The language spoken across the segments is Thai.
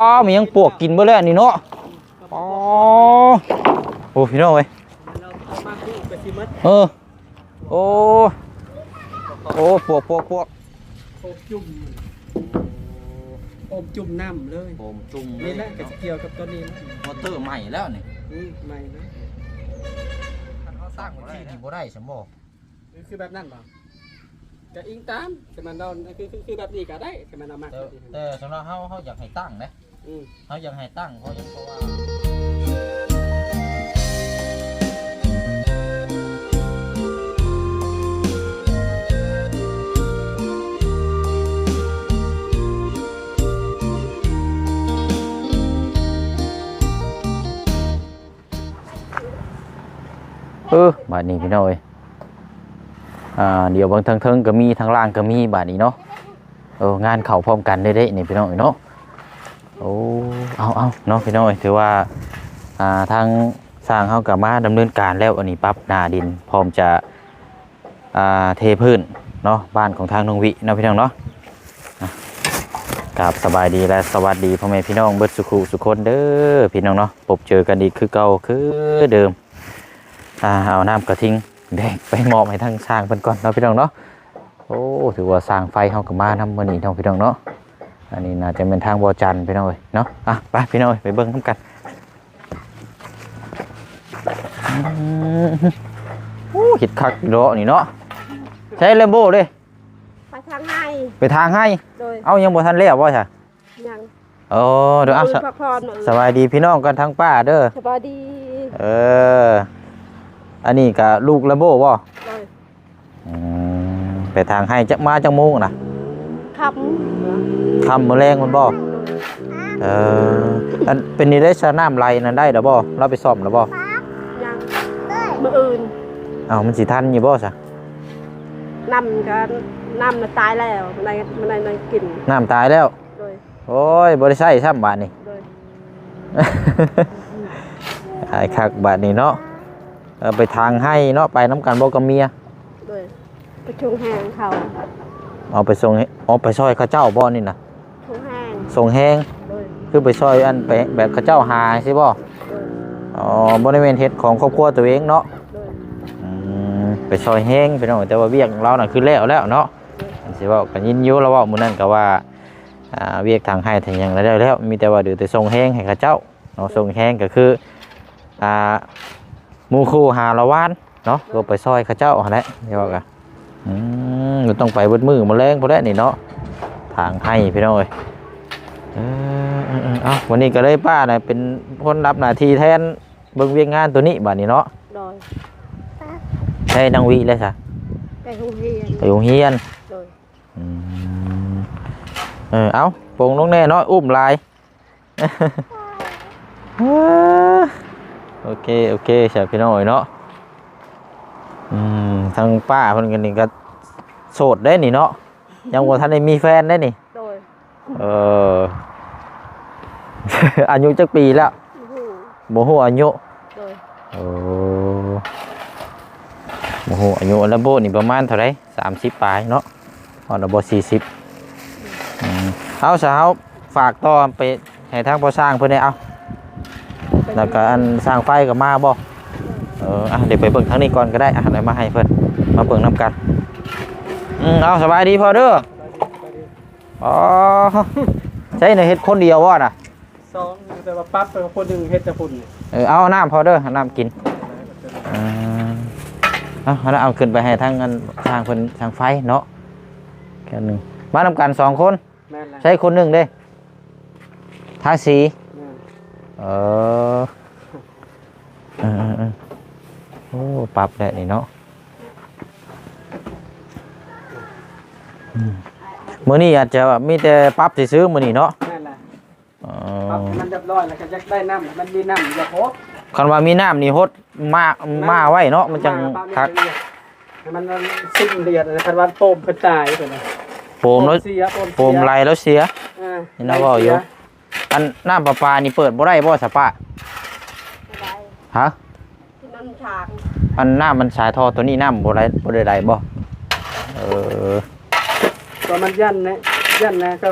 อ๋อมียังปวกกินเบ่แล้วนี่เนาะอ๋อโอ้พี่น้องเอ้ยเราเอามาคู่กับซิมัสเออโอ้โอ้ปวกปวกปวกโอบจุ่มโอบจุ่มน้ำเลยผมจุ่มนี่แหละก็จะเกี่ยวกับตัวนี้นะมอเตอร์ใหม่แล้วนี่นี่ใหม่นะเขาสร้างที่นี่บ่ได้สมบ่คือคือแบบนั้นเปล่าจะอิงตามแต่มันเราคือคือคือแบบนี้ก็ได้แต่มันเรามากแต่แต่สำหรับเฮาเฮาอยากให้ตั้งนะ อืมเฮาอยากให้ตั้งเพราะเพราะว่าเออบาดนี้พี่น้องเอ้ยอ่าเดี๋ยวเบางทางเทิงก็มีทางล่างก็มีบาดนี้เนาะเอองานเข้าพร้อมกันได้เด้นี่พี่น้องเอ้ยเนาะ โอ้เอาเอาเนาะพี่น้อยถือว่าอ่าทางสร้างเขากับมาดำเนินการแล้วอันนี้ปรั๊บหนาดิน พร้อมจะอ่าเทพื้นเนาะบ้านของทางนงวิเนาะพี่น้องเนาะอะกับสบายดีและสวัสดีพ่อแม่พี่น้องเบิดสุขุสุคนเด้อพี่น้องเนาะพบเจอกันอีกคือเก่าคือเดิมอ่าเอาน้ำกระทิ้งแดงไปมอบให้ทางสร้างเพิ่นก่อนเนาะพี่น้องเนาะโอ้ถือว่าสร้างไฟเขากับมานำมื้อนี้เนาะพี่น้องเนาะ อันนี้น่าจะเป็นทางบอจันทร์พี่น้องเอ้ยเนาะอะไปพี่น้องเอ้ยไปเบิ้งน้ำกันอืมโอ้เห็ดคักเนาะนี่เนาะใช้เลมโบ้เลยไปทางให้ไปทางให้ โดยเอายังบ่ทันเลี้ยวบ่ใช่ยังโอ้เดี๋ยวอะสพักผ่อนสบายดีพี่น้องกันทั้งป้าเด้อสบายดี เออ อันนี้กับลูกเลมโบ้บ่โดยอืมไปทางให้จะมาจังโมงนะ ขับคำมื้อแรงมันบ่เอออันเป็นนี่ได้สน้ำไหลนั่นได้เด้อบ่เราไปซ่อมแล้วบ่ยังมืออื่นอ้าวมันสิทันอยู่บ่ซะนำกันนำน่ะตายแล้วมันในมันในในกลิ่นน้ำตายแล้วโดยโอ้ยบริษัทซ้ำบาทนี่โดยไอ้คักบาทนี่เนาะเอาไปทางให้เนาะไปน้ำกันบ่กับเมียโดยประชุมแหงเขา เอาไปส่งให้เอาไปซอยเข้าเจ้าบ่นี่นะชุมแหงส่งแห้งโดยคือไปซอยอันไปแบบเข้าเจ้าหาใช่บ่โดยอ๋อบริเวณเฮ็ดของครอบครัวตัวเองเนาะโดยอืมไปซอยแห้งไปเนาะแต่ว่าเวียกของเราน่ะคือแล้วแล้วเนาะอันสิเว้ากันยินอยู่แล้วเว้ามื้อนั้นก็ว่าอ่าเวียกทางให้ทางหยังแล้วแล้วมีแต่ว่าเดี๋ยวแต่ส่งแห้งให้เข้าเจ้าเนาะส่งแห้งก็คืออ่าหมูคู่หาละวานเนาะลงไปซอยเข้าเจ้าหั่นแหละเดี๋ยวกัน อืมเราต้องไปเบิดมือมาแรงพอแล้วนี่เนาะทางให้พี่น้องเอ้ยเออเออเออเอาวันนี้ก็เลยป้าน่ะเป็นคนรับหน้าที่แทนเบิ่งเวียงงานตัวนี้บัดนี้เนาะโดยให้นางวีเลยซะไปโรงเรียนไปโรงเรียนโดยอืมเออเอาโปร่งลงแน่เนาะอุ้มลายเออโอเค โอเคเสียพี่น้องเอ้ยเนาะ อืมทางป้าเพิ่นกันนี่ก็โสดได้นี่เนาะยังบ่ทันได้มีแฟนได้นี่ โดยเออ อายุจักปีแล้วโอ้โหบ่ฮู้อายุโดยโอ้บ่ฮู้อายุแล้วโบนี่ประมาณเท่าไหร่30ปลายเนาะฮอดบ่40อืมเอาซะเฮาฝากต่อไปให้ทางพ่อสร้างเพิ่นได้เอา แล้วก็อันสร้างไฟก็มาบ่ เอออะเดี๋ยวไปเบิ่งทางนี้ก่อนก็ได้อะเดี๋ยวมาให้เพิ่นมาเบิ่งนํกันอืมเอาสบายดีพอเด้ออ๋อใช่ในเฮ็ดคนเดียวว่น่ะสองแต่ว่าปั๊บเป็นคนหนึ่งเฮ็ดแต่ฝุ่นเออเอาน้ำพอเด้อเอาน้ำกินอืมเอาเอาเอาขึ้นไปให้ทางอันทางเพิ่นทางไฟเนาะแค่หนึงมานํกันสองคนแม่นแล้วใช้คนหนึงเด้ทาสีแม่นเออ โอ้ปรับได้นี่เนาะอืมมื้อนี้อาจจะมีแต่ปรับสิซื้อมื้อนี้เนาะแม่นแล้วเอปั๊บอมันเรียบร้อยแล้วก็จะได้น้ำมันมีน้ำอย่าโคบคันว่ามีน้ำนี่ฮดมามาไว้เนาะมันจังคักให้มันสิ้นเดือดนะครับว่าโปมกระจายไปเลยโฟมแล้วเสียโปมโฟมไหลแล้วเสียอ่านี่นะว่าอยู่อันน้ำประปานี่เปิดบ่ได้บ่สะปะไม่ได้ฮะ ที่นั่นฉากอันน้ำมันสายทอตัวนี้น้ำบ่ได้บ่ได้ใดบ่เออตัวมันยันนะยันนะก็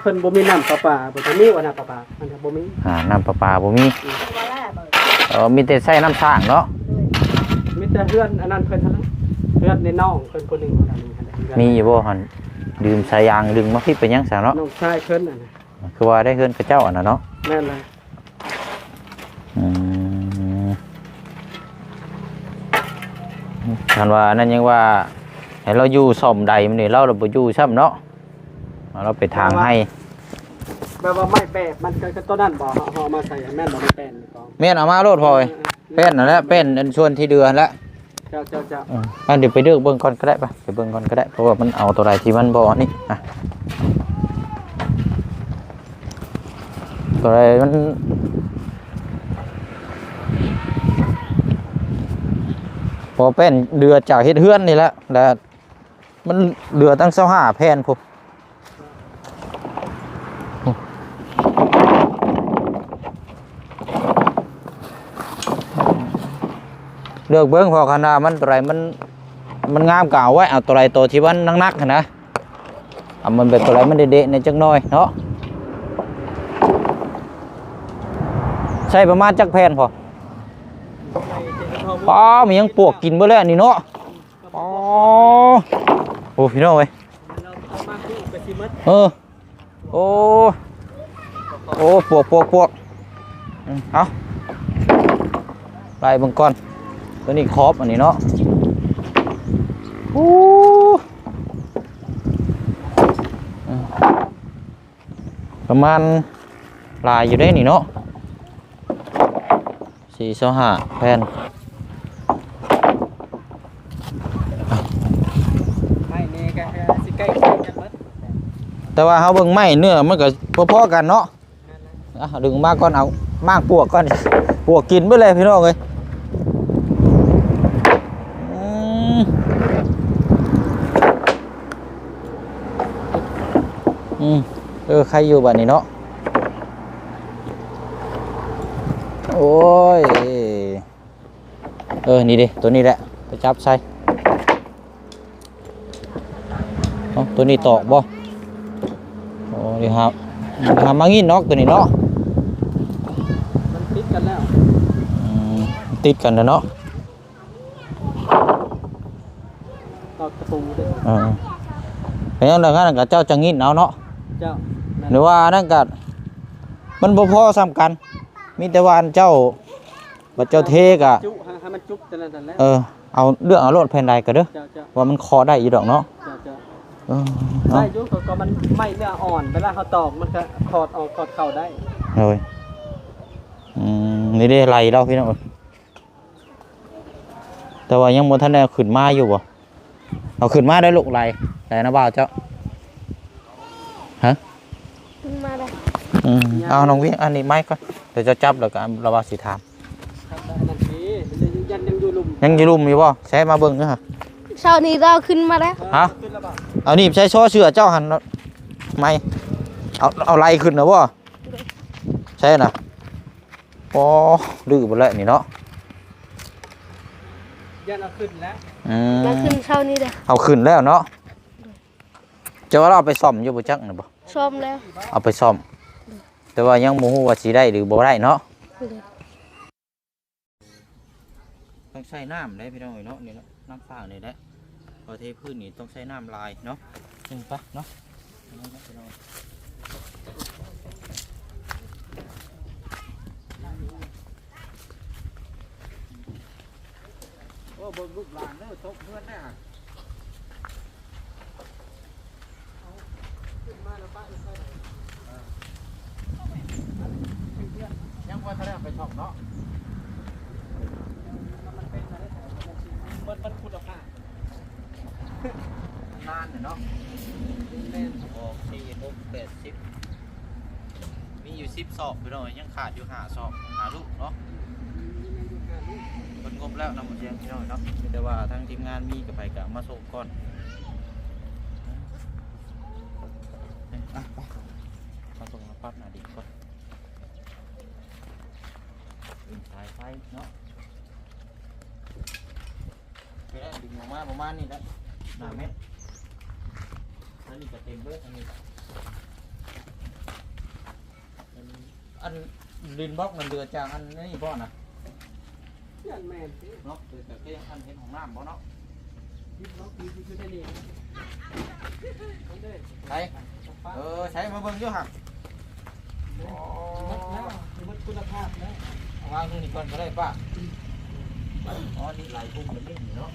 เพิ่นบ่มีน้ำประปาบ่ทันมีว่าน้ำประปามันก็บ่มีอ่าน้ำประปาบ่มีว่าแล้วเบิดเออมีแต่ใส่น้ำสร้างเนาะมีแต่เฮือนอันนั้นเพิ่นเท่านั้นเฮือนในน้องเพิ่นคนหนึงเท่านั้นเฮือนมีอยู่บ่หันดื่มสายยางดึงมาพิดไปยังสาเนาะน้องชายเพิ่นน่ะนะคือว่าได้เฮือนกับเจ้าอันน่ะเนาะแม่นเลย คันว่านั่นยังว่าให้เราอยู่ซ่อมใดมันนี่เราเราบ่อยู่ซ้ำเนาะเราไปทางให้แบบว่าไม้แปะมันก็ก็ตัวนั้นบ่เฮาเอามาใส่แม่นบ่ไม่แป้นนี่ก็แม่นเอามาโลดพอเอ้ยเป็นนั่นแหละเป็นอันส่วนที่เดือนละเจ้าเจ้าเจ้าอืมอันเดี๋ยวไปเลือกเบิ่งก่อนก็ได้ปะไปเบิ่งก่อนก็ได้เพราะว่ามันเอาตัวใดที่มันบ่นี่อะตัวใดมัน อเป็นเดือจากเฮ็ดเฮือนนี่แหละแล้วมันเดือตั้ง25แผ่นพุเลือกเบิ่งพอขนาดมันตัวใดมันมันงามกเอาไว้เอาตัวใดตัวที่มันนักๆหั้นะเอามันเป็นตัวใดมันเด็ดๆในจักหน่อยเนาะใช่ประมาณจักแผ่นพอ ป้ามันยังปวกกินเบ่แล้วนี่เนาะอ๋อโอ้พี่น้องเอ้ยเออโอ้โอ้ปวกปวกปวกเอาล่เบังก่อนตัวนี้ครอบอันนี้เนาะโอ้ประมาณลายอยู่ได้นี่เนาะสี่สห้าแผ่น ไม่นี่ก็สิใกล้เคียงกันหมด แต่ว่าเขาเบิ่งไม้เนื้อมันก็พอๆกันเนาะอะดึงมากก่อนเอามากปวกก่อนปวกกินไปเลยพี่น้องเอ้ยอืมอืมเออใครอยู่บ้านนี้เนาะโอ้ยเออนี่ดิตัวนี้แหละไปจับใส่ตัวนี้ตอกบ่ โอ้ดีครับทำมางี้นอกตัวนี้เนาะมันติดกันแล้วอืมติดกันนะเนาะตอกตะปูด้วยเออเป็นยังไงงั้นกับเจ้าจะงินเอาเนาะเจ้านั่นหรือว่านั่นกัมันบ่พอซ้ำกัน มีแต่ว่าอันเจ้าบัดเจ้าเทกอะจุให้ให้มันจุกแต่นั้นนั่นแหละเออเอาเรื่องเอาโลดแผ่นใดก็เด้อเจ้าเจ้าว่ามันคอได้อยู่ดอกเนาะ เจ้าเจ้าเออได้เอาอยุ่งก็มันไม่เนื้ออ่อนเวลาเขาตอกมันก็ถอดออกถอดเข้าได้เลยอืมนี่ได้ไรเราพี่น้องแต่ว่ายังบ่ทันได้เอาขึ้นมาอยู่บ่เอาขึ้นมาได้ลูกไรไรนะบ่าวเจ้ามาได้อืมเอาน้องวิ่งอันนี้ไม้ก่อนเดี๋ยวจะจับแล้วก็อันระบาดสีถามครับแต่อันนั้นสิมันจะยันยังอยู่หลุมยังอยืลุมอยู่บ่ใช้มาเบิ่งเด้อฮะเช้านี้เราขึ้นมาแล้ว ฮะ ขึ้นแล้วบ่า เอานี่ใช้โซ่เชือเจ้าหันไม่เอาเอาไล่ขึ้นนะบ่ใช่น่ะโอ้ดื้อบ่แล้วนี่เนาะยันเอาขึ้นแล้วอืมเราขึ้นเช้านี้เด้อเอาขึ้นแล้วเนาะจะว่าเราเอาไปซ่อมอยู่บ่จักน่ะบ่ชมแล้วเอาไปซ่อม แต่ว่ายังบ่ฮู้ว่าสิได้หรือบ่ได้เนาะต้องใช้น้ำได้พี่น้องเนาะนี่เนาะน้ำฝางนี่แหละพ อเทพื้นนี่ต้องใช้น้ำลายเนาะจึงปะเนาะโอ้เบิ่งลูกหลานเด้อตกเพื่อนได้อะขึ้นมาแล้วป้าอีกไปยังว่าถ้าได้เอาไปซ่อมเนาะมันเป็นอะไรมันมันขุดออกมา นานเนาะแม่นออกสี่หกแปดสิบมีอยู่สิบสอบพี่น้องยังขาดอยู่หาสอบหาลูกเนาะคนงบแล้วนำหมดเชียงพี่น้องเนาะแต่ว่าทางทีมงานมีกับไปกับมาส่งก่อนอะไปมาส่งมาปั๊บหน่อยดีก่อนดึงสายไฟเนาะไปแล้วดึงออกมาประมาณนี้แหละ หนาเม็ดอันนี้ก็เต็มเบิดอันนี้อันดินบล็อกมันเดือดจางอันนี้พ่อนะยันแม่นสิบล็อกเดือแต่ก็ยังอันเห็นของน้ำบ่เนาะใช้เออใช้มาเบิ่งยุ่หักมัดแล้วมัดคุณภาพแล้ววางตรงนี้ก่อนก็ได้ป่ะอ๋อนี่ไหลปุ่มมันไม่หนีเนาะ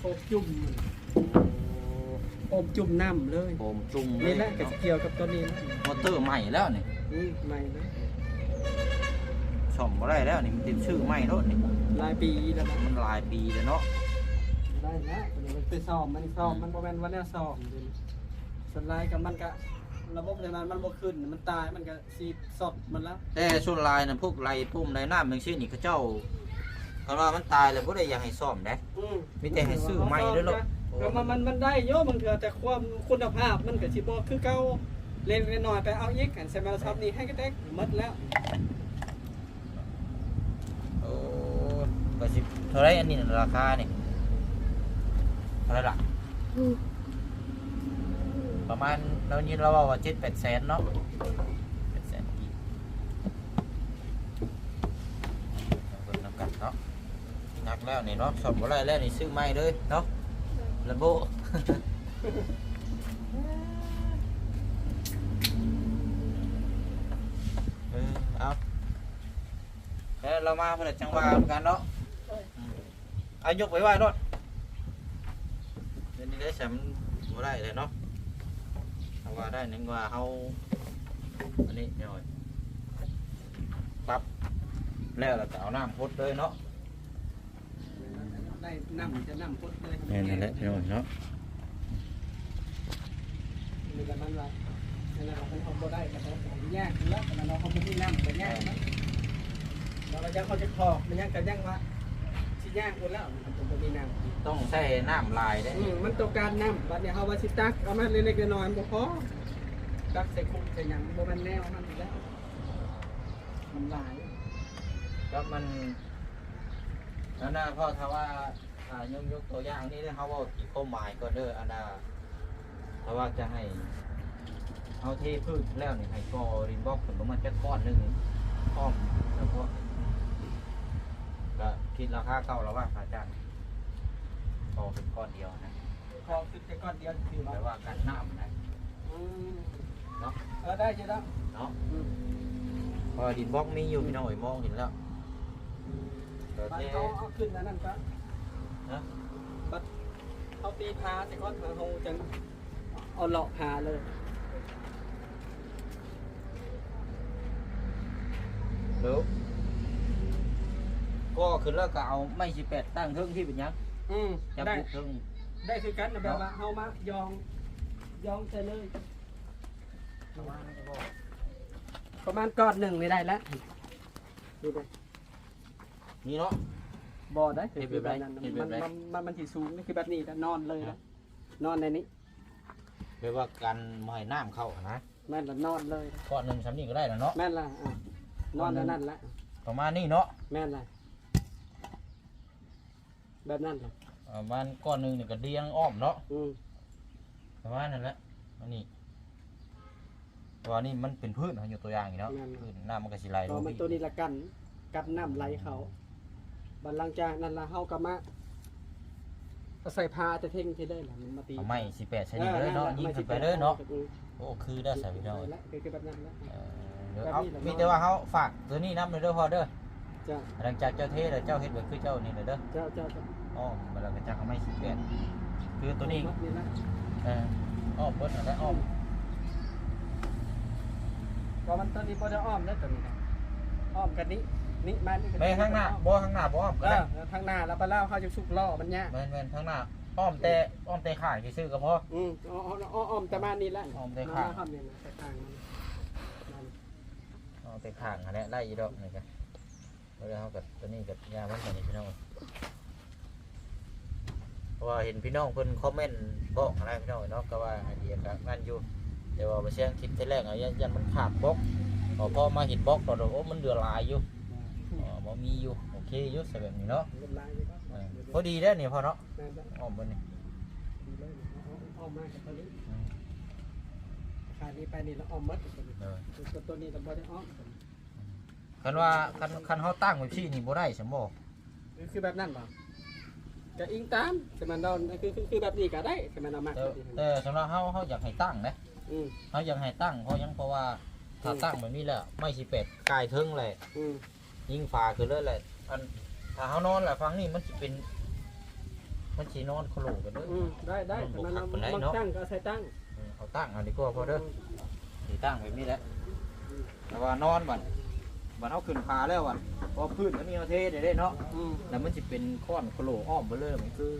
โอบจุ่มโอบจุ่มน้ำเลยผมจุ่มนี่แหละก็เกี่ยวกับตัวนี้นะมอเตอร์ใหม่แล้วนี่อืมใหม่นะซ่อมบ่ได้แล้วนี่มันติดชื่อใหม่รถนี่หลายปีแล้วนะมันหลายปีแล้วเนาะได้นะมันไปซ้อมมันซ้อมมันบ่แม่นว่าแนวซ้อมเดี๋ยวนี้สวนลายกับมันก็ระบบในมันมันบ่ขึ้นมันตายมันก็สีสดมันแล้วแต่ส่วนลายน่ะพวกไหลปุ่มไหลน้ำบางชื่อนี่เขาเจ้า เขาว่ามันตายแล้วบ่ได้อยากให้ซ่อมได้อืมมีแต่ให้ซื้อใหม่เด้อเนาะก็มันมันมันได้เยอะบางเถื่อแต่ความคุณภาพมันก็สิบ่คือเก่าเล่นน้อยๆไปเอาอีกกันใช่ไหมครับนี่ให้ก็ได้หมดแล้วโอ้ก็สิเท่าไรอันนี้น่ะราคานี่เท่าไหรล่ะประมาณเรานี้เราว่าเจ็ดแปดแสนเนาะแปดแสนกี่เราเบิ่งนำกันเนาะ นักแล้วนี่เนาะสอบอะไรแล้วนี่ซื้อใหม่เลยเนาะระโบเออเอาแล้วเรามาเพื่อจังหวะเหมือนกันเนาะอืมเอายกไว้ไว้รถเดี๋ยวนี้ได้แชมป์บ่ได้เลยเนาะเอาว่าได้นึงว่าเขาอันนี้หน่อยปรับแล้วเราจะเอาน้ำพดเลยเนาะ ได้น้ำจะน้ำพดเลยนี่นั่นแหละพี่น้องเนาะมีแต่มันว่าอันนั้นเราเป็นของบ่ได้แต่เราแยกแล้วแต่เราเขาไม่ได้น้ำแต่แยกนะเราเราจะเขาจะพอกมันยังกันยังว่าสิแยกหมดแล้วมันจะบ่มีน้ำต้องใส่น้ำลายได้อืมมันต้องการน้ำบัดนี้เฮาว่าสิตักเอามาเล็กๆน้อยๆบ่พอตักใส่คุกใส่หยังบ่แม่นแนวมันอยู่แล้วมันหลายแล้วมัน นั่นนะพ่อถ้าว่าอ่ายกยกตัวอย่างนี้เขาว่ากี่ข้อหมายก็เด้ออันน่ะถ้าว่าจะให้เอาเทพืชแล้วนี่ให้กอรินบล็อกผลประมาณจะก้อนหนึ่งอ้อมแล้วก็ก็คิดราคาเก่าแล้วว่าอาจารย์กอเป็นก้อนเดียวนะขอคือแต่ก้อนเดียวคือแปลว่าว่ากันน้ำนะอืมเนาะเออได้จ้ะแล้วเนาะอืมเพอดินบล็อกมีอยู่พี่น้องเอ๋ยมองเห็นแล้วโอ บัดเคเขาเอาขึ้นแล้วนั่นก็นะบัดเอาตีพาแต่ก้อนมาเฮาจังเอาเลาะพาเลยเดี๋ยวก็ขึ้นแล้วก็เอาไม้สิแปดตั้งเทิงที่เป็นหยังอืมจะได้ปลูกเทิงได้คือกันนะแบบว่าเฮามายองยองใส่เลยประมาณนี้ก็พอประมาณก้อนหนึ่งนี่ได้แล้วดูดิ นี่เนาะ บ่ได้เห็นแบบไหนนั้นเห็นแบมับนไหน มันมันมันสิสูงนี่คือแบบนี้นะนอนเลยนะนอนในนี้แปลว่ากันไม่ให้น้ำเข้าอะนะแม่นละนอนเลยก้อนหนึ่งสำนี่ก็ได้แล้วเนาะ แม่นละอะนอนในนั่นละประมาณนี้เนาะแม่นละแบบนั้นละประมาณก้อนหนึ่งเนี่ยก็เดียงอ้อมเนาะ อืมประมาณนั้นแหละอันนี้เพราะว่านี่มันเป็นพืชเขาอยู่ตัวอย่างอยู่แล้วพืชน้ำมันก็สิไหลพอมันตัวนี้ละกันกันน้ำไหลเขา บัดหลังจากนั้นละเฮาก็มาเอาใส่พาจะเท่งที่ได้ล่ะมันมาตีเอาไม้สิแปดชนิดเลยเนาะยิงขึ้นไปเลยเนาะอืมโอ้คือได้ใส่พี่น้องได้ละคือแบบนั้นละเออเดี๋ยวเอามีแต่ว่าเขาฝากตัวนี้น้ำเลยเด้อพอเด้อจ้าหลังจากเจ้าเทศแล้วเจ้าเฮ็ดแบบคือเจ้านี่เลยเด้อเจ้าเจ้าเจ้าอ้อมมาแล้วก็จักเอาไม้สิแปดคือตัวนี้ นี่นะเอออ้อมเบิดอะไรอ้อมพอมันตัวนี้บ่ได้อ้อมแล้วตัวนี้นะอ้อมกันนี้ นี่มานี่ก็ไม่ข้างหน้าบ่ข้างหน้าบ่อ้อมก็เอได้อทางหน้าแล้วไปเล่าเขาจะสุกล่อมันเนี่ยแม่นแม่นข้างหน้าอ้อมแต่อ้อมแต่ข่ายซื่อๆก็พอ อืมอ้ออ้ออ้ออ้อมแต่มานี่แหละอ้อมแต่ข้าง ข้ามเนี่ยนะแต่ข้างมันนั่นอ้อมแต่ข่างอันนี้ไล่อีดอกนี่ก็แล้วเฮากับตัวนี้กับยามันกันนี่พี่น้องเพราะว่าเห็นพี่น้องเพิ่นคอมเมนต์บอกอะไรพี่น้องเนาะก็ว่าไอเดียก็นั่นอยู่ แต่ว่าไปเสียงคลิปที่แรกอะยันยันมันขาดบล็อกพอพอมาเห็นบล็อกก็โอ้มันเดือดหลายอยู่อ๋อ บ่มีอยู่โอเคอยู่ใส่แบบนี้เนาะเรียบร้อยเลยครับเออพอดีแล้วนี่พอเนาะนั่นแหละอ้อมบนนี่ดีเลยเอาเอาอ้อมมากับตัวนี้อืมขาดนี้ไปนี่แล้วอ้อมหมดตัวนี้เออตัวตัวนี้เราบ่ได้อ้อมตัวนี้คันว่าคันคันเฮาตั้งไว้ที่นี่บ่ได้ซั่นบ่คือคือแบบนั้นบ่จะอิงตามแต่มันเราคือคือคือแบบนี้ก็ได้แต่มันเอามากแต่แต่สำหรับเฮาเฮาอยากให้ตั้งนะอืม เฮาอยากให้ตั้งเพราะหยังเพราะว่าถ้าอืมตั้งแบบนี้แล้วไม่สิเป็ดกายเทิงเลย อืม ยิงฟ้าคือเลยแหละอันถ้าเฮานอนแหละฟังนี่มันสิเป็น มันสินอนโคโลกันเด้ออืมได้ได้แต่มันเอามันบ่คักปานใดมันเนาะตั้งก็ใส่ตั้งเออเอาตั้งเอาดีกว่าพอเด้อสิตั้งแบบนี้แหละแต่ว่านอนบัดบัดเอาขึ้นฟ้าแล้วบัดพอพื้นมันมีเอาเทได้เด้เนาะอืมแล้วมันสิเป็นค้อนโคโลอ้อมเบลอมันคือ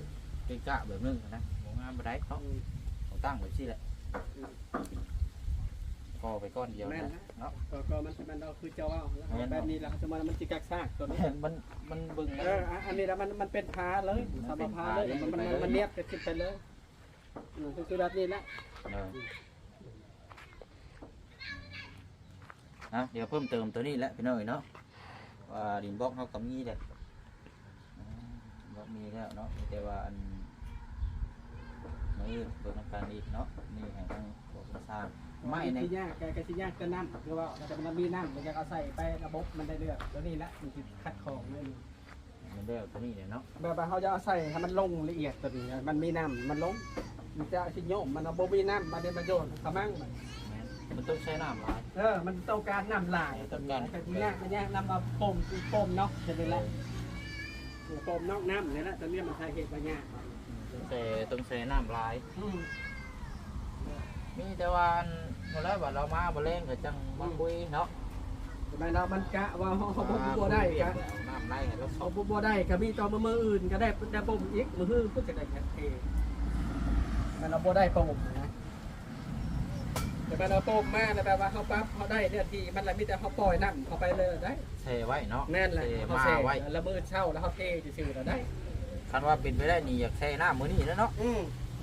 เป็นกะแบบนึงนะบ่งามบ่ได้เนาะอืมเอาตั้งแบบนี้แหละพอไปก้อนเดียวแม่นนะนะ เนาะก็ก็มันมันเอาคือเจ้าเอาแล้วแม่นแบบนี้แหละจะมามันจิกักซากตัวนี้มันมันเบิ่งเอออะอันนี้แล้วมันมันเป็นพาเลยสำหรับพาเลยมันมันมันมันเนียบจะขึ้นไปเลยอืมคือคือแบบนี้แหละเออนะเดี๋ยวเพิ่มเติมตัวนี้แหละพี่น้อยเนาะว่าดินบล็อกเขาก็มีแหละอ่าบล็อกมีแล้วเนาะแต่ว่าอันมือเปิดทำการอีกเนาะนี่ให้ทั้งพวกสร้าง ไม่ในที่ยากแกก็ที่ยากจะน้ำคือว่าแต่มันมีน้ำมันจะเอาใส่ไประบบมันได้เลือกตัวนี้แหละมันจะคัดของเลยมันได้เอาตัวนี้เลยเนาะแบบว่าเขาจะเอาใส่ให้มันลงละเอียดตัวนี้มันมีน้ำมันลงมันจะชิ้นโยมมันเอาโบมีน้ำมาเดินมาโยนขมั่งมันแม่นมันต้องใช้น้ำหลายเออมันต้องการน้ำลายต้องการแต่ที่ยากมันยากน้ำมาปมคือปมเนาะจะเป็นไรปมนอกน้ำเนี่ยแหละตัวนี้มันใช้เหตุปัญญากแต่ต้องใช้น้ำหลายอื มมีแต่ว่าอันเมื่อไรว่าเรามาบ่เล่นก็จังมาคุยเนาะทำไมเรามันกะว่าเขาเขาบ่บ่ได้กะน้ำไหลให้เราสเขาอบบ่บ่ได้ก็มีต่อมือมืออื่นก็ได้ได้ปมอีกมือฮื้อเพื่อจะได้แคทเทมันเราบ่ได้ปมนะแต่มันเราปมมาแต่แบบว่าเขาปั๊บเขาได้เนี่ยทีมันละมีแต่เขาปล่อยน้ำเขาไปเลยได้เทไว้เนาะแน่นแหละเทเขามาเซ่ไว้แล้วมือเช่าแล้วเขาเทซื่อๆแล้วได้คันว่าเป็นไปได้นี่อยากใช้น้ำมื้อนี้แล้วเนาะอืม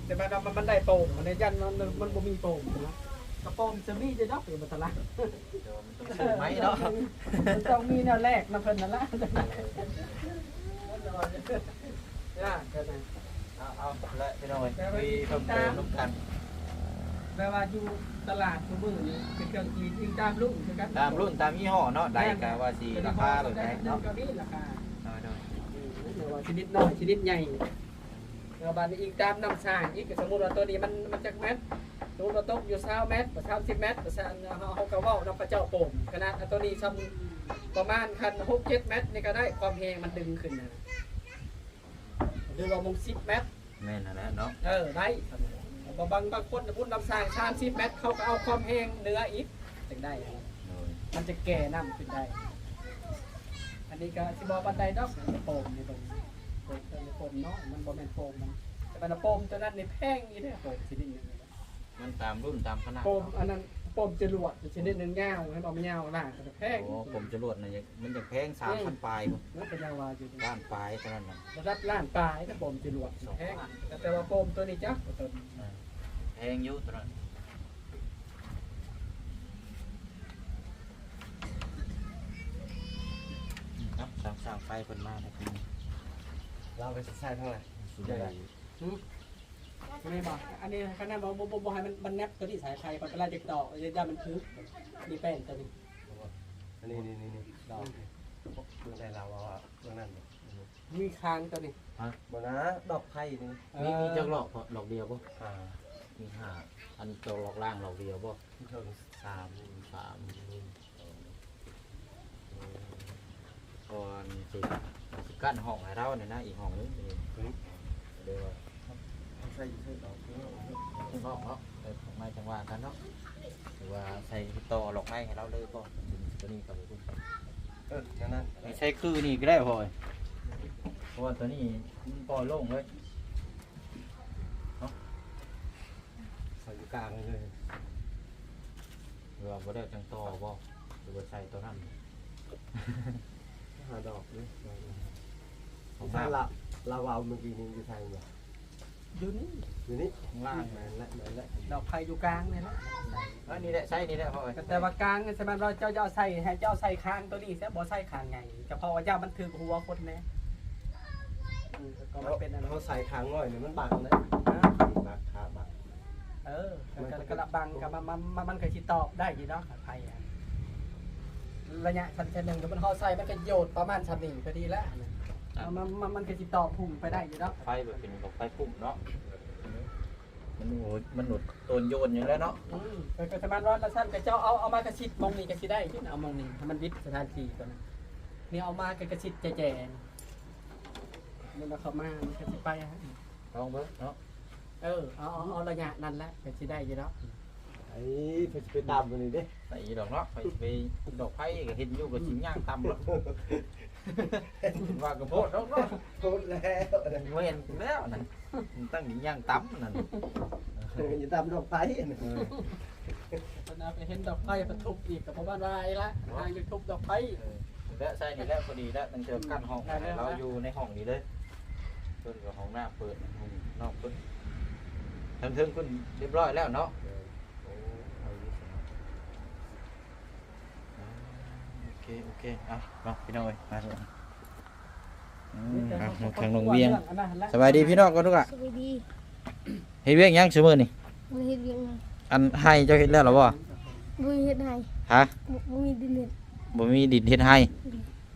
แต่มันมันมันได้โปมมันในยันมันมันบ่มีโปมนะกระโปมจะมีจะดอกอยู่บัตรละเดี๋ยวมันต้องซื้อไหมเนาะมันต้องมีแนวแรกนะเพิ่นนั่นละยากกันนะเอาเอาละพี่น้องเอ้ยคุยเพิ่มเติมน้ำกันแปลว่าอยู่ตลาดทุกมื้อนี่เป็นเครื่องกินอิงตามรุ่นคือกันตามรุ่นตามยี่ห้อเนาะได้กะว่าสีราคาแบบไหนเนาะเนาะก็มีราคาเอาเด้อเดี๋ยวว่าชนิดน้อยชนิดใหญ่ เดี๋ยวบานนี้อีกตามน้ำสร้างอีกสมมุติว่าตัวนี้มันมันจักแมตรสมมุติว่าตกอยู่20เมตรบ่30เมตรบ่ซั่นเฮาเฮาก็เว้านำพระเจ้าโป่งขนาดอันตัวนี้ซ้ำประมาณคัน6 7เมตรนี่ก็ได้ความแรงมันดึงขึ้นนะหรือว่ามง10เมตรแม่นนั่นแหละเนาะเออได้บางบางบางคนพูดน้ำสร้างชาม10เมตรเขาก็เอาความแรงเหนืออีกถึงได้โดยมันจะแก่น้ำขึ้นได้ อันนี้ก็สิบอกบันไดดอกมันโป่งนี่ตรง โป่งเป็นโป่งเนาะมันบ่แม่นโป่งมันแต่มันโป่งตัวนั้นในแพงอีเด้อโป่งชนิดหนึงมันตามรุ่นตามขนาดโป่งอันนั้นโป่งจรวดชนิดหนึงยาวให้บ่มันยาวล่ะแต่แพงโอ้ผมจรวดน่ะยังมันจะแพงสามพันปลายพุ่นมันเป็นยาวาอยู่ด้านปลายเท่านั้นน่ะระดับล้านปลายถ้าโป่งจรวดแพงแต่ว่าโป่งตัวนี้จักตัวแพงอยู่ตัวนั้นครับสร้างสร้างไฟเพิ่นมาได้ครับ เราไปใส่เท่าไหร่สุดได้ไม่บอกอันนี้ขนาดบ่บ่บ่ให้มันมันแนบตัวนี้สายไฟปกติจะต่อยามันคือนี่แป้นตัวนี้อันนี้นี่นี่นี่ดอกเพื่อนในเราว่าเพื่อนนั่นมีค้างตัวนี้บนะดอกไผ่นี่มีมีจักหลอกพอหลอกเดียวบ่อ่ามีห้าอันตัวหลอกล่างหลอกเดียวบ่ที่เพิ่งสามสามก่อนสิสิ กั้นห้องให้เราเนี่ยนะอีกห้องนึงนี่เดี๋ยวใส่ใส่ดอกนี่ถึงห้องเนาะไปของไม้จังหวะกันเนาะหรือว่าใส่ต่อหลอกไม้ให้เราเลยก็ตัวนี้กับคุณเออนั่นนั่นไม่ใช่คือนี่ก็ได้พอยเพราะว่าตัวนี้มันปล่อยโล่งเลยใส่อยู่กลางเลยหรือว่าบ่ได้จังต่อบ่หรือว่าใส่ตัวนั้น หาดอกนี่ของถ้าน้ำเราเราเอาเมื่อกี้นี้อยู่ทางเนี่ยอยู่นี่อยู่นี่ข้างล่างแมนและแมนและดอกไผ่อยู่กลางเนี่ยนะอันนี้แหละใช่นี่แหละพอยแต่ว่ากลางเนี่ยใช่ไหมเราเจ้าเจ้าใส่ให้เจ้าใส่ค้างตัวนี้ใช่บ่ใส่ค้างไงเฉพาะว่าเจ้ามันถือหัวคนแน่อืมก็มันเป็นอันนั้นเขาใส่ขางง่อยเนี่ยมันบังนะนะบักขาบักอเออก็กระบังกับมันมันมันเคยชิตอบได้อยู่เนาะไทย ระยะชันชันหนึ่งกับมันห่อใส่มันก็โยดประมาณชันหนึ่งพอดีแล้วมันมันมันเคยชิตอบพุ่งไปได้อยู่เนาะไฟแบบเป็นของไฟพุ่มเนาะมันโอ้ยมันหนุดโดนโยนอย่างแล้วเนาะอืมก็จะมันร้อนละสั้นก็เจ้าเอาเอามากระชิดมองนี่กระชิดได้ที่เอามองนี่ให้มันวิดสถานที่ก่อนนะนี่เอามากระชิดแจ่ๆมันเอาเข้ามามันกระชิดไปฮะลองเบิ่งเนาะเออเอาเอาเอาระยะนั้นแหละกระชิดได้อยู่แล้วไอ้ ไปไปตามกันนี่ดิใส่ดอกเนาะไปไปดอกไผ่ก็เห็นอยู่กับชิ้นย่างตำเนาะว่ากระโพดเนาะเนาะโคตรแล้วบ่เห็นแล้วนั่นมันตั้งหินย่างตำนั่นอย่าตามดอกไผ่น่ะตอนนั้นไปเห็นดอกไม้ปทุบอีกกับพ่อบ้านวายละทางยูทูบดอกไม้แล้วใส่นี่แล้วพอดีแล้วตั้งเจอกั้นห้องให้เราอยู่ในห้องนี้เลยเพิ่นก็ห้องหน้าเปิดห้องนอกเพิ่นทั้งเทิงเพิ่นเรียบร้อยแล้วเนาะ โอ เคโอเคเอามาพี่น้องเอ้ยมาเลยอืมเอาหมดทางลงเวียงสบายดีพี่น้องก็ทุกอะสวัสดีเฮ็ดเวียงยังชั่วโมงนี่บ่เฮ็ดเวียงไงอันให้เจ้าเฮ็ดแล้วหรอบ่บ่มีเฮ็ดให้ฮะบ่บ่มีดินเฮ็ดบ่มีดินเฮ็ดให้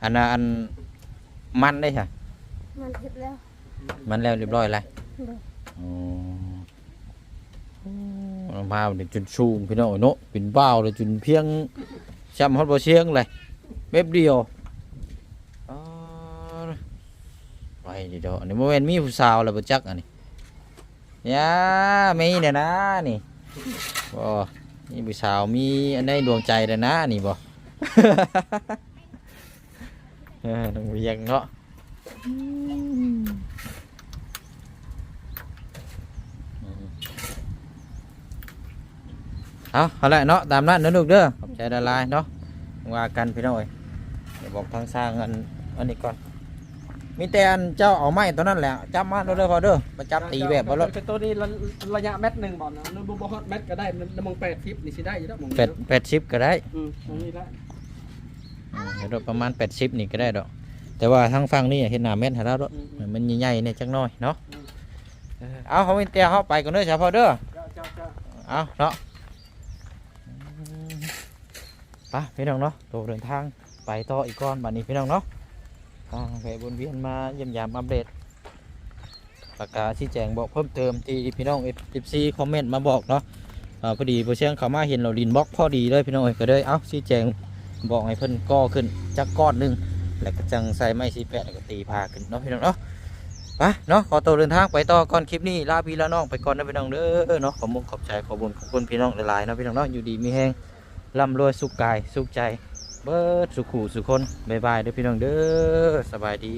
อันน่ะอันมันได้ค่ะมันเฮ็ดแล้ว มันแล้วเรียบร้อยแล้วโดยอ๋อลำพาวนี่จนสูงพี่น้องเอ้ยเนาะเป็นบ้าวเลยจนเพียงช้ำฮอดบ่เชียงเลย แป๊บเดียวอ๋อไปดิดอกอันนี้บ่แม่นมีผู้สาวแล้วบ่จักอันนี้ยามีเนี่ยนะนี่บ่นี่ผู้สาวมีอันในดวงใจเลยนะนี่บ่ เออต้องเวียงเนาะเอาเอาละเนาะตามนั้นเด้อลูกเด้อขอบใจละลายเนาะว่ากันพี่น้อยเดี๋ยว บอกทางสร้างอันอันนี้ก่อน มีแต่อันเจ้าเอาไม้ตัวนั้นแหละจับมาเด้อเด้อพอเด้อมาจับตีแบบบ่รถเป็นตัวนี้ระยะเม็ดหนึ่งบอกนะนูบฮอตเม็ดก็ได้มองแปดทิปนี่สิได้อยู่แล้วมองแปดแปดสิบก็ได้อืมตรงนี้ละอืมเดี๋ยวประมาณแปดสิบนี่ก็ได้ดอก แต่ว่าทางฝั่งนี่เห็นหน้าเม็ดให้แล้วเด้อมันใหญ่ๆเนี่ยจักหน่อยเนาะเออเอาเขาไม่เตียเขาไปก่อนเด้อชาวพอเด้อเจ้าเจ้าเจ้าเอาเนาะอืมไปพี่น้องเนาะตัวเดินทาง ไปต่ออีกก้อนบัดนี้พี่น้องเนาะอ่าไปบนเวียนมาเยี่ยมยามอัปเดตประกาศชี้แจงบอกเพิ่มเติมที่พี่น้องเอฟซีคอมเมนต์มาบอกเนาะอ่าพอดีพอเชียงเขามาเห็นเราลินบล็อกพอดีเลยพี่น้องเอ้ยก็เลยเอ้าชี้แจงบอกให้เพิ่นก่อขึ้นจักก้อนหนึงแล้วก็จังใส่ไม้สีแปดแล้วก็ตีพาขึ้นเนาะพี่น้องเนาะไปเนาะขอตัวเดินทางไปต่อก่อนคลิปนี้ลาพี่ลาน้องไปก่อนนะพี่น้องเด้อเนาะขอมุณขอบใจขอบุญขอบคุณพี่น้องหลายๆเนาะพี่น้องเนาะอยู่ดีมีแห้งร่ำรวยสุขกายสุขใจ เบิดสุขูสุคนบายบายเด้อพี่น้องเด้อสบายดี